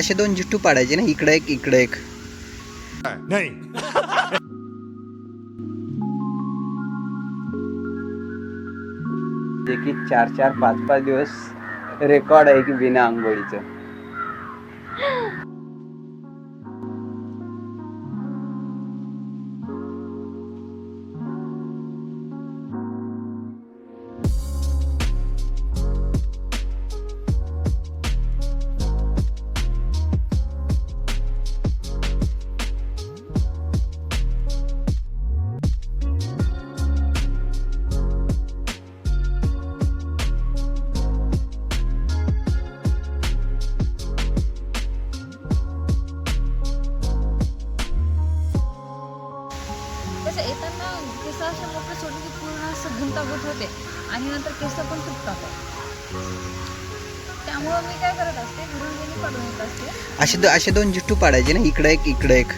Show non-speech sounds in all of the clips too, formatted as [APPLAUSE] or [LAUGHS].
असे दोन जिट्टू पाडायचे ना इकडे एक इकडे एक. नहीं. जे की चार चार पाच पाच दिवस रेकॉर्ड आहे की बिना आंघोळीचं. केस असे मोकळे सोडून की पूर्ण असं गुंतागुंत होते आणि नंतर केस पण तुटतात. त्यामुळं मी काय करत असते घरून गेली येत असते. असे दो- असे दोन जिट्टू पाडायचे ना इकडे एक इकडे एक.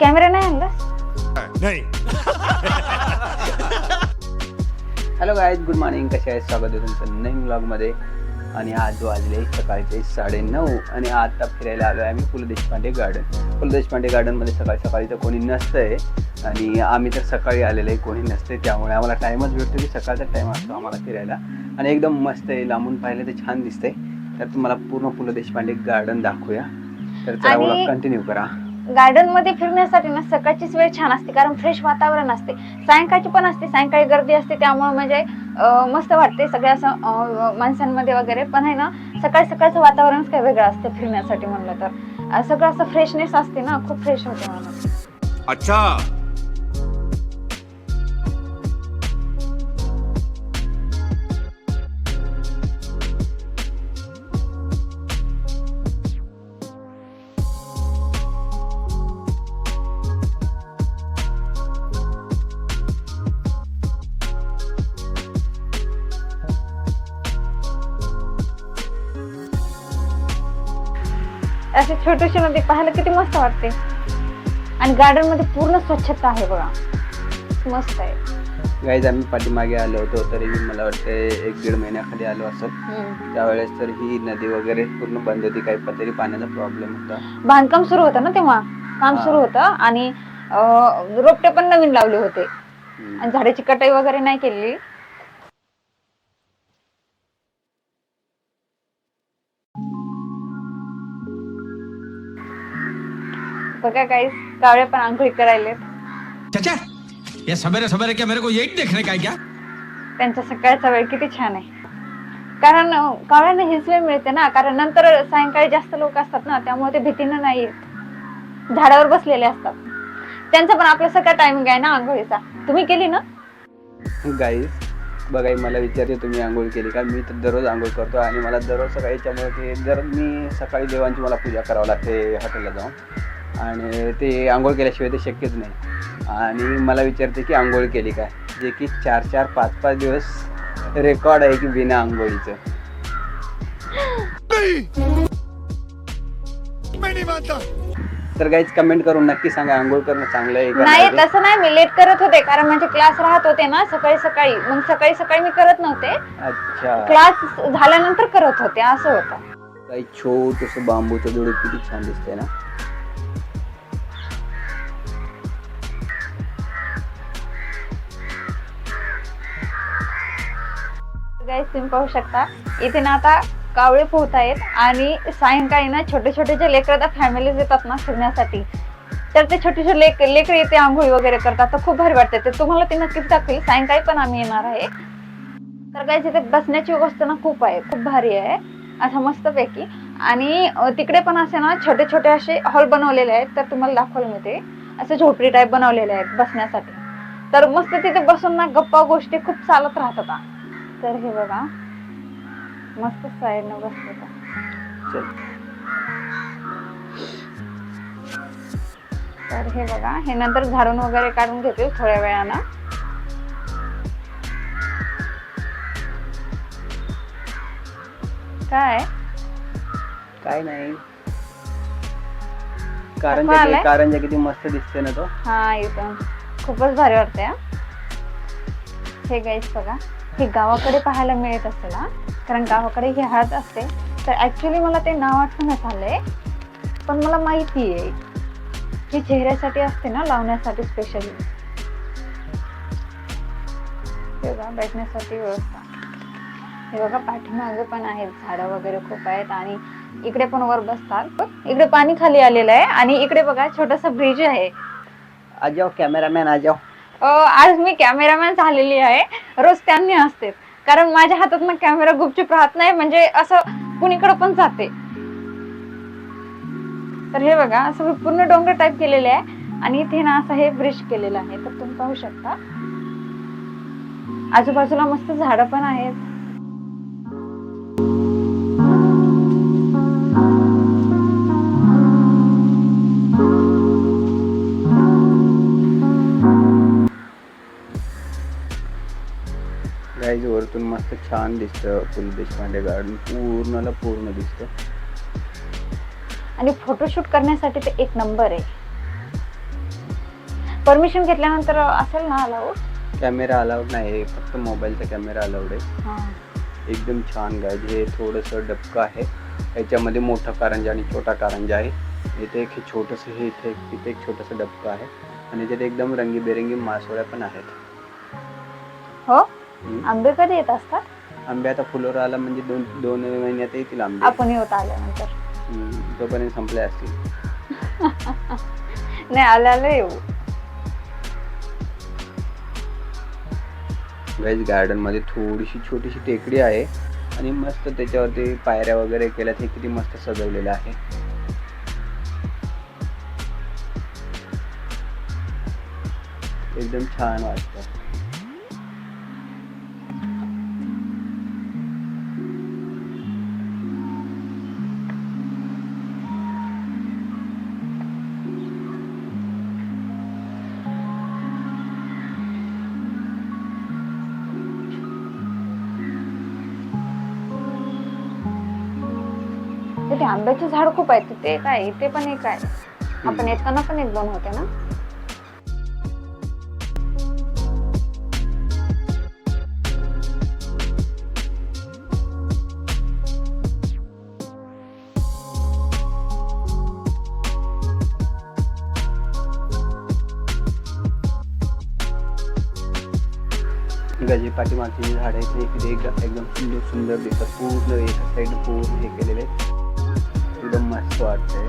कॅमेरा नाही आणला? नहीं. हॅलो गायज गुड मॉर्निंग कसे आहे स्वागत आहे तुमचं नवीन ब्लॉगमध्ये आणि आज वाजले सकाळचे साडेनऊ आणि आता फिरायला आलो आहे आम्ही पु ल देशपांडे गार्डन पु ल देशपांडे गार्डनमध्ये सकाळी सकाळी तर कोणी नसतं आहे आणि आम्ही तर सकाळी आलेलो आहे कोणी नसते त्यामुळे आम्हाला टाईमच भेटतो की सकाळचा टाईम असतो आम्हाला फिरायला. आणि एकदम मस्त आहे लांबून पाहिलं तर छान दिसतंय. तर तुम्हाला पूर्ण पु ल देशपांडे गार्डन दाखवूया. तर मला कंटिन्यू करा. गार्डनमध्ये फिरण्यासाठी ना सकाळचीच वेळ छान असते कारण फ्रेश वातावरण असते. सायंकाळची पण असते सायंकाळी गर्दी असते त्यामुळे म्हणजे मस्त वाटते सगळ्या असं माणसांमध्ये वगैरे. पण आहे ना सकाळ सकाळचं वातावरणच काही वेगळं असते फिरण्यासाठी म्हणलं तर. सगळं असं फ्रेशनेस असते ना खूप फ्रेश होते म्हणून. अच्छा. असे छोटीशी नदी पाहायला किती मस्त वाटते. आणि गार्डनमध्ये पूर्ण स्वच्छता आहे बघा. मस्त आहे. गाईज आम्ही पाठीमागे आलो होतो तरी मला वाटतं एक दीड महिन्याखाली आलो असं. त्यावेळेस तर ही नदी वगैरे पूर्ण बंद होती काही पण तरी पाण्याचा प्रॉब्लेम होता. बांधकाम सुरू होतं ना तेव्हा? काम. सुरू होतं आणि अं, रोपटे पण नवीन लावले होते. आणि झाडाची कटाई वगैरे नाही केलेली. बघा काही कावळे पण आंघोळी करायले चाचा ये सवेरे सवेरे क्या मेरे को यही देखने का है क्या? त्यांचा सकाळचा वेळ किती छान आहे. कारण अं, कावळ्यांना हीच वेळ मिळते ना कारण नंतर सायंकाळी जास्त लोक असतात ना त्यामुळे ते भीतीनं नाही येत. झाडावर बसलेले असतात. त्यांचा पण आपला सगळा टायमिंग आहे ना आंघोळीचा. तुम्ही केली ना? गाईज बघा मला विचारते तुम्ही आंघोळ केली का? मी तर दररोज आंघोळ करतो आणि मला दररोज सकाळी त्यामुळे ते जर मी सकाळी देवांची मला पूजा करावं लागते हॉटेलला जाऊन आणि ते आंघोळ केल्याशिवाय ते शक्यच नाही. आणि मला विचारते की आंघोळ केली काय? जे की चार चार पाच पाच दिवस रेकॉर्ड आहे की बिना आंघोळीचं. तर गाईज कमेंट करून नक्की सांगा आंघोळ करणं चांगलं आहे का नाही? तसं नाही मी लेट करत होते कारण म्हणजे क्लास राहत होते ना सकाळी सकाळी. मग सकाळी सकाळी मी करत नव्हते. अच्छा. क्लास झाल्यानंतर करत होते असं होतं. काही छोटस बांबूचं झुडूप किती छान दिसतंय ना? गाईस तुम्ही पाहू शकता. इथे ना आता कावळे पोहत आहेत आणि सायंकाळी ना छोटे छोटे जे लेकर आता फॅमिलीज येतात ना फिरण्यासाठी. तर ते छोटे छोटे लेक लेकर येते आंघोळी वगैरे करतात. तर खूप भारी वाटते. तर तुम्हाला ते नक्कीच दाखवेल. सायंकाळी पण आम्ही येणार आहे. तर काय इथे बसण्याची व्यवस्था ना खूप आहे खूप भारी आहे. असं मस्तपैकी. आणि तिकडे पण असे ना छोटे छोटे असे हॉल बनवलेले आहेत. तर तुम्हाला दाखवलं मी ते. असे झोपडी टाईप बनवलेले आहेत बसण्यासाठी. तर मस्त तिथे बसून ना गप्पा गोष्टी खूप चालत राहतात. तर हे बघा मस्त साईडनं चल. तर हे बघा हे नंतर झाडून वगैरे काढून घेतील थोड्या वेळानं. काय? काय नाही. कारंजा? कारंजा किती मस्त दिसते ना तो. हा इथं. खूपच भारी वाटते हा. हे गाईस बघा. हे गावाकडे पाहायला मिळत असेल हा कारण गावाकडे ही हळद असते. तर ऍक्च्युली मला ते नाव आठवण्यात आलंय पण मला माहिती आहे. ही चेहऱ्यासाठी असते ना लावण्यासाठी स्पेशली हे बघा बैठण्यासाठी व्यवस्था. हे बघा पाठीमागे पण आहेत झाडं वगैरे खूप आहेत आणि इकडे पण वर बसतात. इकडे पाणी खाली आलेलं आहे आणि इकडे बघा छोटासा ब्रिज आहे. आ कॅमेरामॅन आ अं, आज मी कॅमेरामॅन झालेली आहे. रोज त्यांनी असते. कारण माझ्या हातात ना कॅमेरा गुपचूप राहत नाही. म्हणजे असं कुणीकडे पण जाते. तर हे बघा असं मी पूर्ण डोंगर टाईप केलेले आहे. आणि इथे ना असं हे ब्रिज केलेलं आहे. तर तुम्ही पाहू शकता. आजूबाजूला मस्त झाडं पण आहेत. मस्त छान दिसतं पु देशपांडे गार्डन पूर्णला पूर्ण दिसतं. आणि फोटोशूट करण्यासाठी ते एक नंबर आहे. परमिशन घेतल्यानंतर असेल ना अलाउड कॅमेरा अलाउड नाही फक्त मोबाईलचा कॅमेरा अलाउड आहे. एकदम छान गाईज हे थोडंसं डबकं आहे. याच्यामध्ये मोठा कारंजा आणि छोटा कारंजा आहे. इथे एक हे छोटंसं हे इथे इथे एक छोटंसं डबकं आहे. आणि त्यात एकदम रंगीबेरंगी मासोळ्या पण आहेत. हो. आंबे कधी येत असतात? आंबे आता फुलोर आला म्हणजे दोन दोन महिन्यात येतील आंबे. आपण येऊत आल्यानंतर. हम्म, तोपर्यंत संपले असतील. [LAUGHS] नाही आल्याला येऊ. गाईज गार्डनमध्ये थोडीशी छोटीशी टेकडी आहे आणि मस्त त्याच्यावरती पायऱ्या वगैरे केल्यात. हे किती मस्त सजवलेलं आहे. एकदम छान वाटतं. तिथे आंब्याचे झाड खूप आहेत ते काय इथे पण एक आहे. आपण येताना पण एक दोन होते ना गजे पाठीमागची झाडं आहेत ते एकदम एकदम सुंदर सुंदर दिसतात. पूर्ण एका साईड पूर्ण हे केलेले. एकदम मस्त वाटतंय.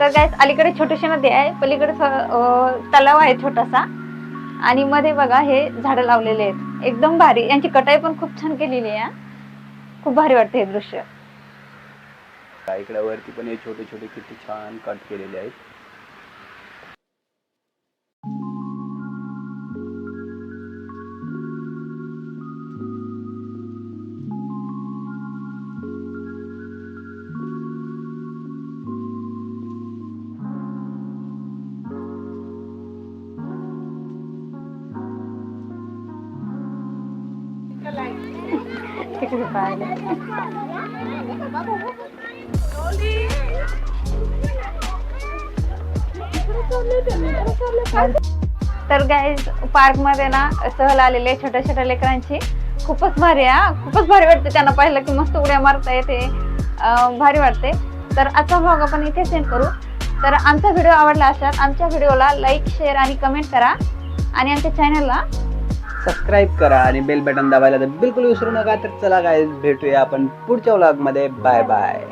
तर काय अलीकडे छोटीशी नदी आहे. पलीकडे तलाव आहे छोटासा. आणि मध्ये बघा हे झाडं लावलेले आहेत. एकदम भारी. यांची कटाई पण खूप छान केलेली आहे. खूप भारी वाटते हे दृश्य. इकडे वरती पण हे छोटे छोटे किती छान कट केलेले आहेत. तिकडे पाहिलं तर गाईज पार्कमध्ये ना सहल आलेले छोट्या छोट्या लेकरांची. खूपच भारी आहे हा. खूपच भारी वाटते त्यांना पाहिलं की मस्त उड्या मारता येते. भारी वाटते. तर आजचा व्लॉग आपण इथे सेंड करू. तर आमचा व्हिडिओ आवडला असेल आमच्या व्हिडिओला लाईक शेअर आणि कमेंट करा. आणि आमच्या चॅनलला सबस्क्राईब करा आणि बेल बटन दाबायला तर बिलकुल विसरू नका. तर चला काय भेटूया आपण पुढच्या व्लॉगमध्ये बाय बाय